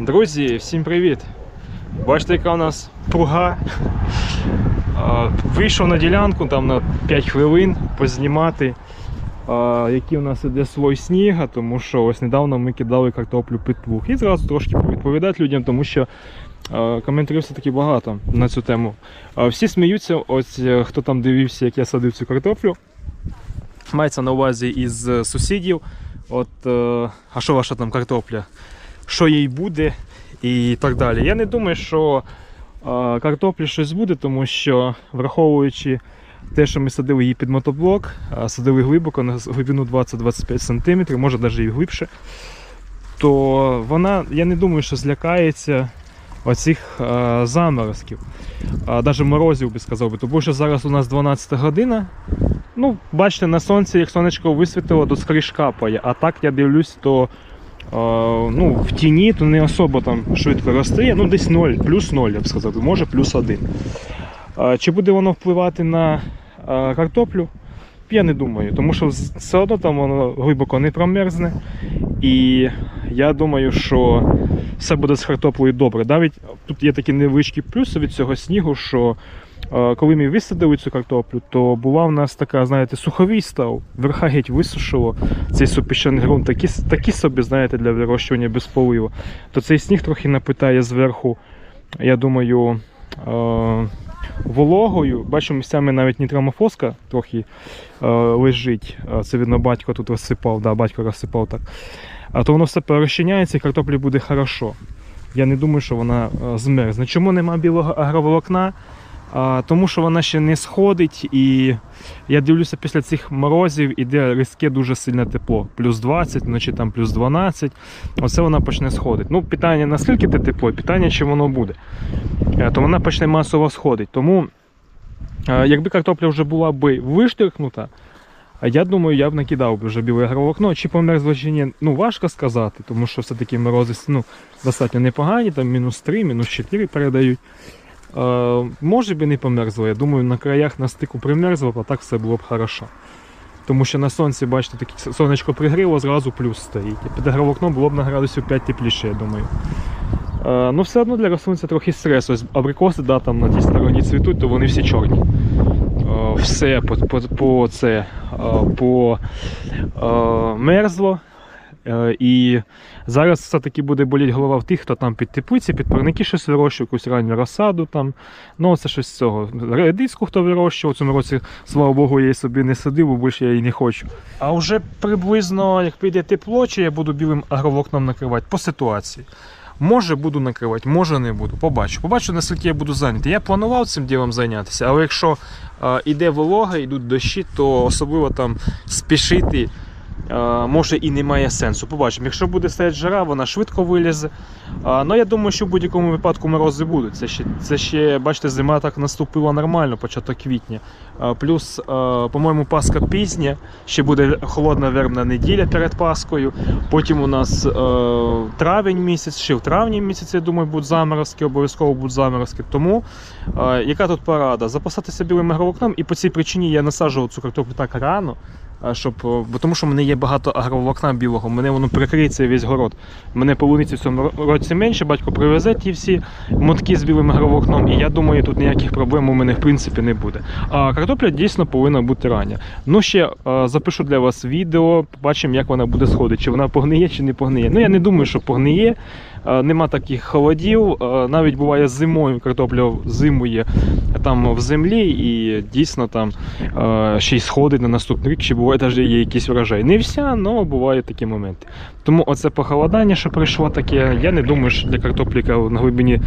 Друзі, всім привіт! Бачите, яка у нас пруга. Вийшов на ділянку там на 5 хвилин познімати, який у нас іде слой сніга, тому що ось недавно ми кидали картоплю під плуг. І зразу трошки відповідати людям, тому що коментарів все-таки багато на цю тему. Всі сміються, ось е, хто там дивився, як я садив цю картоплю. Мається на увазі із е, сусідів. От, е, а що ваша там картопля? Що їй буде і так далі. Я не думаю, що картоплі щось буде, тому що враховуючи те, що ми садили її під мотоблок, садили глибоко на глибину 20-25 см, може навіть і глибше, то вона, я не думаю, що злякається оцих е, заморозків. А, навіть морозів би сказав би, тому що зараз у нас 12 година. Ну, бачите, на сонці, як сонечко висвітило, то скрізь капає. А так я дивлюсь, то ну, в тіні то не особо там швидко росте. Ну, десь 0, плюс 0, я б сказав, може плюс 1. Е, чи буде воно впливати на картоплю? Я не думаю, тому що все одно там воно глибоко не промерзне. І я думаю, що все буде з картоплею добре. Навіть тут є такі невеличкі плюси від цього снігу, що коли ми висадили цю картоплю, то була в нас така, знаєте, суховий став, верха геть висушило, цей супіщений ґрунт, такі, такі собі, знаєте, для вирощування без поливу. То цей сніг трохи напитає зверху, я думаю, вологою. Бачу, місцями навіть нітрамофоска трохи лежить. Це видно, батько тут розсипав, да, батько розсипав так. А то воно все перерозчиняється і картоплі буде хорошо. Я не думаю, що вона змерзне. Чому нема білого агроволокна? Тому що вона ще не сходить, і я дивлюся, після цих морозів іде різке дуже сильне тепло. Плюс 20, вночі там плюс 12. Оце вона почне сходити. Ну, питання наскільки те тепло, питання, чи воно буде. Е, То вона почне масово сходити. Тому, е, якби картопля вже була би виштрихнута, я думаю, я б накидав би вже біле агроволокно. Чи померзло, чи ні, ну важко сказати, тому що все-таки морози ну, достатньо непогані, там мінус 3, мінус 4 передають. Е, може би не померзло. Я думаю, на краях на стику примерзло, а так все було б хорошо. Тому що на сонці, бачите, таке сонечко пригріло, зразу плюс стоїть. І під було б на градусів 5 тепліше, я думаю. Е, ну, все одно для рослин це трохи стрес. Ось абрикоси, да, там на тій стороні цвітуть, то вони всі чорні. Е, все по, по, по це е, по е, мерзло. Е, І зараз все-таки буде боліти голова в тих, хто там під теплиці, під парники щось вирощує, якусь ранню розсаду. Там. Ну, це щось з цього. Редиску хто вирощував, в цьому році, слава Богу, я її собі не садив, бо більше я її не хочу. А вже приблизно, як піде тепло, чи я буду білим агровокном накривати по ситуації. Може буду накривати, може не буду. Побачу. Побачу, наскільки я буду зайнятий. Я планував цим ділом зайнятися, але якщо е, іде волога, йдуть дощі, то особливо там спішити може і немає сенсу. Побачимо. Якщо буде стояти жара, вона швидко вилізе. А, ну я думаю, що в будь-якому випадку морози будуть. Це ще, це ще, бачите, зима так наступила нормально, початок квітня. Плюс, е, по-моєму, Пасха пізня, ще буде холодна вербна неділя перед Паскою. Потім у нас е, травень місяць, ще в травні місяці, я думаю, будуть заморозки, обов'язково будуть заморозки. Тому е, яка тут порада? Запасатися білим агроволокном, і по цій причині я насаджував цю картоплю так рано. Щоб, е, бо тому що в мене є багато агроволокна білого, мене воно прикриється весь город. Мене полуниці в цьому році менше, батько привезе ті всі мотки з білим агроволокном, і я думаю, тут ніяких проблем у мене в принципі не буде. А картопля дійсно повинна бути рання. Ну ще е, запишу для вас відео, побачимо, як вона буде сходити, чи вона погниє, чи не погниє. Ну я не думаю, що погниє. Е, Нема таких холодів. Е, Навіть буває зимою картопля зимує там в землі і дійсно там е, ще й сходить на наступний рік, чи буває навіть є якийсь врожай. Не вся, але бувають такі моменти. Тому оце похолодання, що прийшло таке, я не думаю, що для картоплі, яка на глибині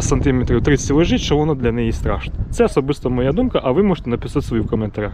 сантиметрів 30 лежить, що воно для неї страшно. Це особисто моя думка, а ви можете написати свої в коментарях.